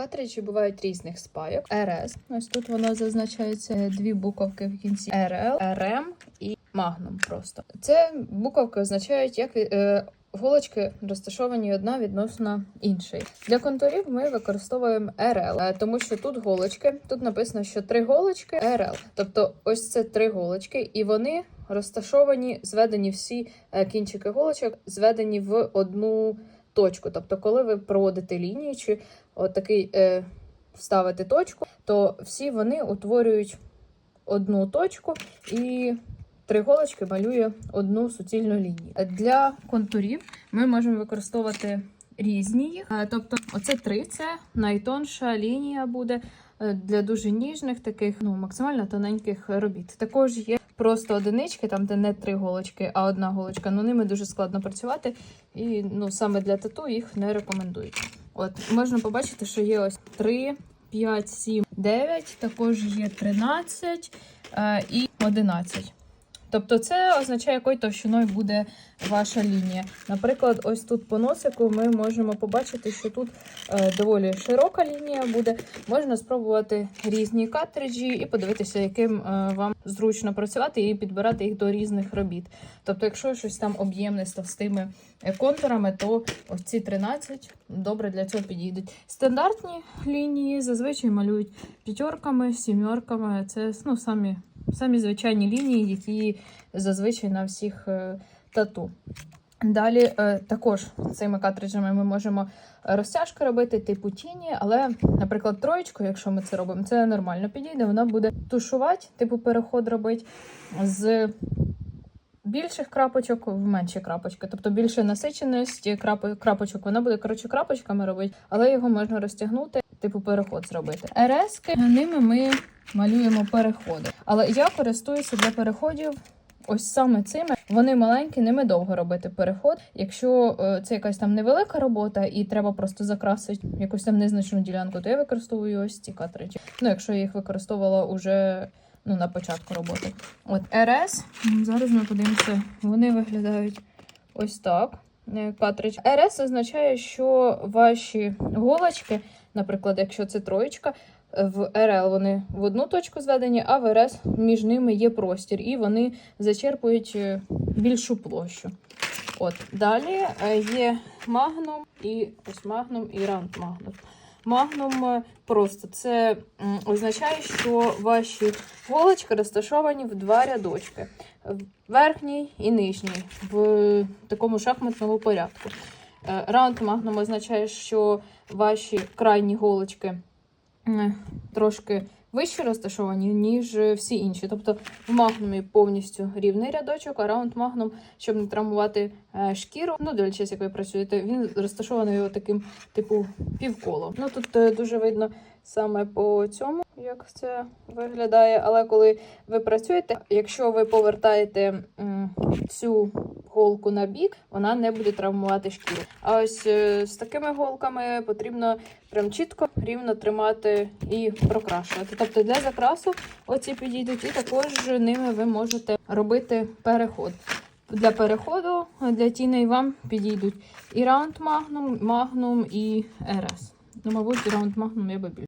Картриджі бувають різних спайок. РС. Ось тут воно зазначається дві буковки в кінці РЛ, РМ і Магнум. Просто це буковки означають, як е, голочки розташовані одна відносно іншої. Для контурів ми використовуємо РЛ, е, тому що тут голочки. Тут написано, що три голочки РЛ. Тобто, ось це три голочки, і вони розташовані, зведені всі е, кінчики голочок, зведені в одну точку. Тобто, коли ви проводите лінію чи отакий е, вставити точку, то всі вони утворюють одну точку і три голочки малює одну суцільну лінію. Для контурів ми можемо використовувати різні їх. Е, Тобто, оце три це найтонша лінія буде е, для дуже ніжних, таких ну максимально тоненьких робіт. Також є просто одинички, там де не три голочки, а одна голочка. Ну ними дуже складно працювати, і ну саме для тату їх не рекомендують. От можна побачити, що є ось 3, 5, 7, 9, також є 13 е, і 11. Тобто це означає, якою товщиною буде ваша лінія. Наприклад, ось тут по носику ми можемо побачити, що тут е, доволі широка лінія буде. Можна спробувати різні картриджі і подивитися, яким е, вам зручно працювати і підбирати їх до різних робіт. Тобто, якщо щось там об'ємне з товстими е, контурами, то ось ці 13 добре для цього підійдуть. Стандартні лінії зазвичай малюють п'ятерками, сімерками. Це ну, самі, самі звичайні лінії, які зазвичай на всіх е, тату. Далі е, також цими картриджами ми можемо розтяжки робити, типу тіні, але, наприклад, троєчку, якщо ми це робимо, це нормально підійде. Вона буде тушувати, типу переход робити з більших крапочок в менші крапочки. Тобто більше насиченість крап- крапочок, вона буде коротше крапочками робити, але його можна розтягнути, типу переход зробити. РСки ними ми малюємо переходи. Але я користуюся для переходів. Ось саме цими вони маленькі, ними довго робити переход. Якщо е, це якась там невелика робота і треба просто закрасити якусь там незначну ділянку, то я використовую ось ці картриджі. Ну, якщо я їх використовувала уже ну, на початку роботи. От РС, зараз ми подивимося, вони виглядають ось так. Е, Картридж. РС означає, що ваші голочки, наприклад, якщо це троєчка, в РЛ вони в одну точку зведені, а в РС між ними є простір, і вони зачерпують е, більшу площу. От далі е, є магнум і ось магнум і рант магнум. Просто це означає, що ваші голочки розташовані в два рядочки: верхній і нижній, в такому шахматному порядку. Е, Раунд магнум означає, що ваші крайні голочки трошки вище розташовані, ніж всі інші. Тобто в магнумі повністю рівний рядочок, а раунд магнум, щоб не травмувати е, шкіру. Ну, дивлячись, як ви працюєте, він розташований таким, типу, півколом. Ну тут е, дуже видно саме по цьому, як це виглядає. Але коли ви працюєте, якщо ви повертаєте цю голку на бік, вона не буде травмувати шкіру. А ось е, з такими голками потрібно прям чітко рівно тримати і прокрашувати. Тобто для закрасу оці підійдуть, і також ними ви можете робити переход. Для переходу для тіней вам підійдуть і раунд магнум, магнум, і РС. Ну, мабуть, раунд магнум я би більше.